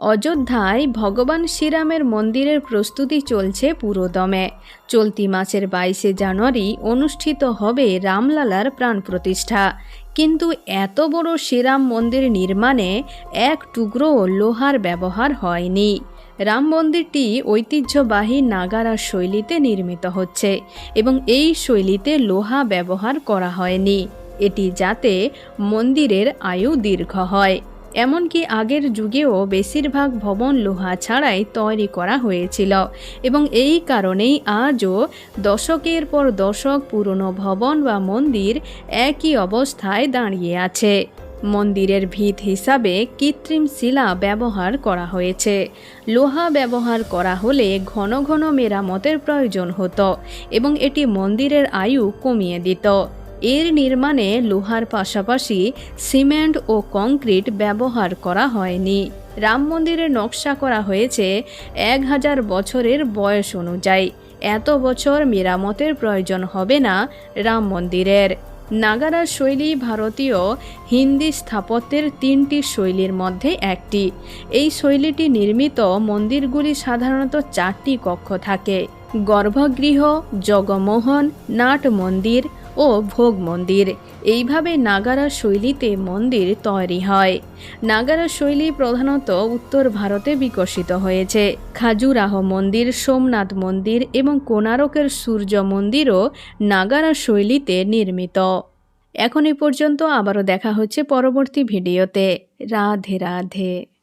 অযোধ্যায় ভগবান শ্রীরামের মন্দিরের প্রস্তুতি চলছে পুরোদমে। চলতি মাসের বাইশে জানুয়ারি অনুষ্ঠিত হবে রামলালার প্রাণ প্রতিষ্ঠা। কিন্তু এত বড় শ্রীরাম মন্দির নির্মাণে এক টুকরো লোহার ব্যবহার হয়নি। রাম মন্দিরটি ঐতিহ্যবাহী নাগারা শৈলীতে নির্মিত হচ্ছে এবং এই শৈলীতে লোহা ব্যবহার করা হয়নি। এটি যাতে মন্দিরের আয়ু দীর্ঘ হয়। এমনকি আগের যুগেও বেশিরভাগ ভবন লোহা ছাড়াই তৈরি করা হয়েছিল এবং এই কারণেই আজও দশকের পর দশক পুরনো ভবন বা মন্দির একই অবস্থায় দাঁড়িয়ে আছে। মন্দিরের ভিত হিসাবে কৃত্রিম শিলা ব্যবহার করা হয়েছে। লোহা ব্যবহার করা হলে ঘন ঘন মেরামতের প্রয়োজন হতো এবং এটি মন্দিরের আয়ু কমিয়ে দিত। এর নির্মাণে লোহার পাশাপাশি সিমেন্ট ও কংক্রিট ব্যবহার করা হয়নি। রাম মন্দিরের নকশা করা হয়েছে এক হাজার বছরের বয়স অনুযায়ী। এত বছর মেরামতের প্রয়োজন হবে না রাম মন্দিরের। নাগারা শৈলী ভারতীয়, হিন্দি স্থাপত্যের তিনটি শৈলীর মধ্যে একটি। এই শৈলীটি নির্মিত মন্দিরগুলি সাধারণত চারটি কক্ষ থাকে। গর্ভগৃহ, জগমোহন, নাট মন্দির ও ভোগ মন্দির। এইভাবে নাগারা শৈলীতে মন্দির তৈরি হয়। নাগারা শৈলী প্রধানত উত্তর ভারতে বিকশিত হয়েছে। খাজুরাহ মন্দির, সোমনাথ মন্দির এবং কোনারকের সূর্য মন্দিরও নাগারা শৈলীতে নির্মিত। এখন এই পর্যন্ত আবারও দেখা হচ্ছে পরবর্তী ভিডিওতে। রাধে রাধে।